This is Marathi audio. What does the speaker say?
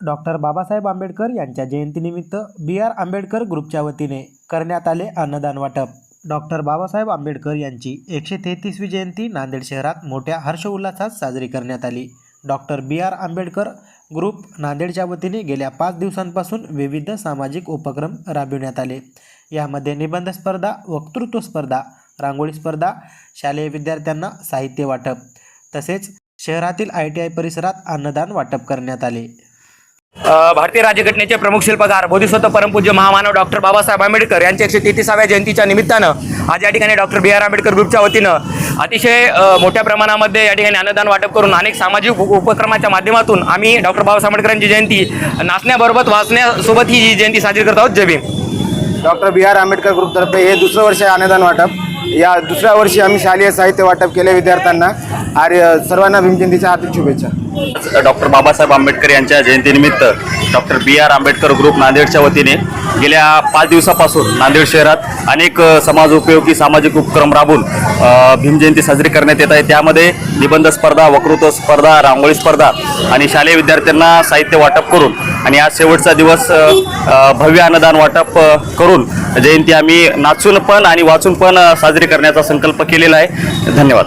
डॉक्टर बाबासाहेब आंबेडकर यांच्या जयंतीनिमित्त बी आर आंबेडकर ग्रुपच्या वतीने करण्यात आले अन्नदान वाटप. डॉक्टर बाबासाहेब आंबेडकर यांची एकशे तेहतीसवी जयंती नांदेड शहरात मोठ्या हर्षोल्लासात साजरी करण्यात आली. Doctor B R Ambedkar group नांदेडच्या वतीने गेल्या पाच दिवसांपासून विविध सामाजिक उपक्रम राबविण्यात आले. यामध्ये निबंध स्पर्धा वक्तृत्व स्पर्धा रांगोळी स्पर्धा शालेय विद्यार्थ्यांना साहित्य वाटप तसेच शहरातील आय टी आय परिसरात अन्नदान वाटप करण्यात आले. भारतीय राज्यघटनेचे प्रमुख शिल्पकार बोधिसत्व परमपूज्य महामानव डॉक्टर बाबासाहेब आंबेडकर यांच्या एकशे तेहतीसाव्या जयंतीच्या निमित्तानं आज या ठिकाणी डॉक्टर बी आर आंबेडकर ग्रुपच्या वतीनं अतिशय मोठ्या प्रमाणामध्ये या ठिकाणी अन्नदान वाटप करून अनेक सामाजिक उप- उपक्रमाच्या माध्यमातून आम्ही डॉक्टर बाबासाहेब आंबेडकरांची जयंती नाचण्याबरोबर वाचण्यासोबत ही जी जयंती साजरी करत आहोत. जय Bhim. Doctor B R Ambedkar ग्रुपतर्फे हे दुसरं वर्ष आहे अन्नदान वाटप. या दुसऱ्या वर्षी आम्ही शालेय साहित्य वाटप केले विद्यार्थ्यांना. आणि सर्वांना भीमजयंतीच्या हार्दिक शुभेच्छा. डॉक्टर बाबासाहेब आंबेडकर यांच्या जयंतीनिमित्त doctor B R Ambedkar group नांदेडच्या वतीने गेल्या पाच दिवसापासून नांदेड शहरात अनेक समाज उपयोगी सामाजिक उपक्रम राबून भीमजयंती साजरी करण्यात येत आहे. त्यामध्ये निबंध स्पर्धा वक्तृत्व स्पर्धा रांगोळी स्पर्धा आणि शालेय विद्यार्थ्यांना साहित्य वाटप करून आणि आज शेवटचा दिवस भव्य अन्नदान वाटप करून जयंती आम्ही नाचून पण आणि वाचून पण साजरी करण्याचा संकल्प केलेला आहे. धन्यवाद.